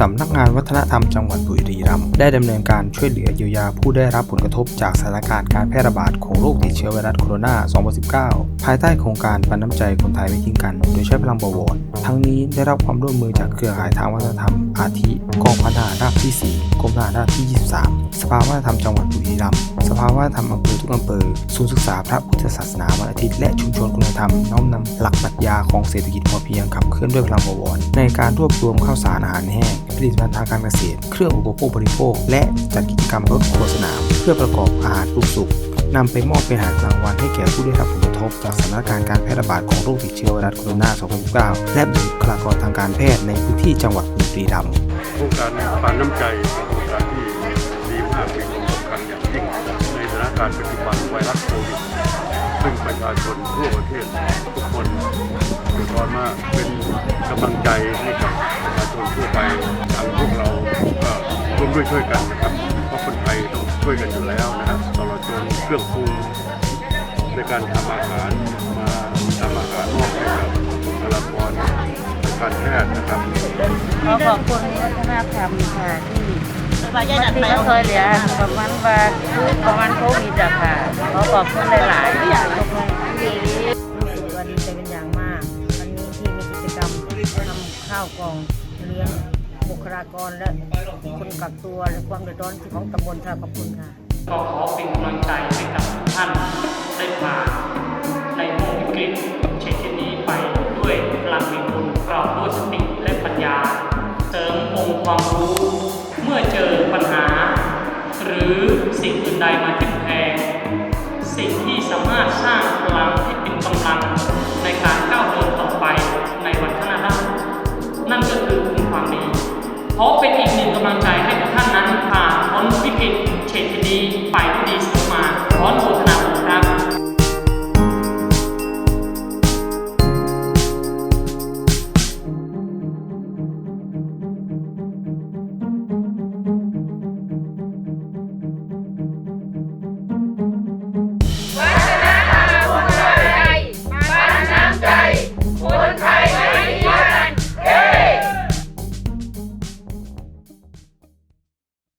สำนักงานวัฒนธรรมจังหวัดบุรีรัมย์ได้ดำเนินการช่วยเหลือเยียวยาผู้ได้รับผลกระทบจากสถานการณ์การแพร่ระบาดของโรคติดเชื้อไวรัสโคโรนา 2019 ภายใต้โครงการปันน้ำใจคนไทยไม่ทิ้งกัน โดยใช้พลังบวรทั้งนี้ได้รับความร่วมมือจากเครือข่ายทางวัฒนธรรมอาทิกองพันธาร ที่ 4 กรมทหารราบที่ 23 สภาวัฒนธรรมจังหวัดบุรีรัมย์ สภาวัฒนธรรมอำเภอทุกอำเภอ ศูนย์ศึกษาพระพุทธศาสนาวันอาทิตย์และชุมชนคุณธรรม น้อมนำหลักปรัชญาของเศรษฐกิจพอเพียงขับเคลื่อนด้วยพลังบวร ในการรวบรวมข้าวสารอาหารแห้งผลิตภัณฑ์ทางการเกษตร เครื่องอุปโภคบริโภค และจัดกิจกรรมรถครัวสนาเพื่อประกอบอาหารปรุงสุกนำไปมอบเป็นอาหารกลางวันให้แก่ผู้ได้รับผลกระทบจากสถานการณ์การแพร่ระบาดของโรคติดเชื้อไวรัสโคโรนา 2019 และบุคลากรทางการแพทย์ในพื้นที่จังหวัดบุรีรัมย์ รงการปานน้ำใจเป็นโครงการที่ดีมากมีความสำคัญอย่างยิ่งในสถานการณ์ปัจจุบันไวรัสโควิดซึ่งประชาชนทั่วประเทศทุกคนเดือดร้อนมากเป็นกำลังใจให้กับประชาชนทั่วไปทางพวกเราก็ร่วมด้วยช่วยกันนะครับเพราะคนไทยต้องช่วยกันอยู่แล้วนะครับตลอดจนเครื่องปรุงในการทำอาหารมาทำอาหารมอบให้กับบุคลากรทางการแพทย์นะครับ ขอขอบคุณวัฒนธรรมค่ะที่ว่าจะดัดที่ไปเขาเคยเหลือประมาณว่าประมาณโควิดอะค่ะขอขอบคุณหลายๆทุกคนรู้สึกว่าดีใจเป็นอย่างมาก วันนี้ที่มีกิจกรรมทำข้าวกล่องเลี้ยงบุคลากรและคนกักตัวและความเดือดร้อนของตำบลท่าขอบคุณค่ะก็ขอเป็นกำลังใจให้กับท่านได้ผ่านในห่วงวิกฤต ความรู้เมื่อเจอปัญหา หรือสิ่งอื่นใดมาทิ้งแทนสิ่งที่สามารถสร้างพลังที่เป็นกำลังในการก้าวเดินต่อไปในวันข้างหน้านั่นก็คือคุณความดี เพราะเป็นอีกหนึ่งกำลังใจให้ทุกท่านนั้นผ่านพ้นวิกฤตเฉดนี้ไป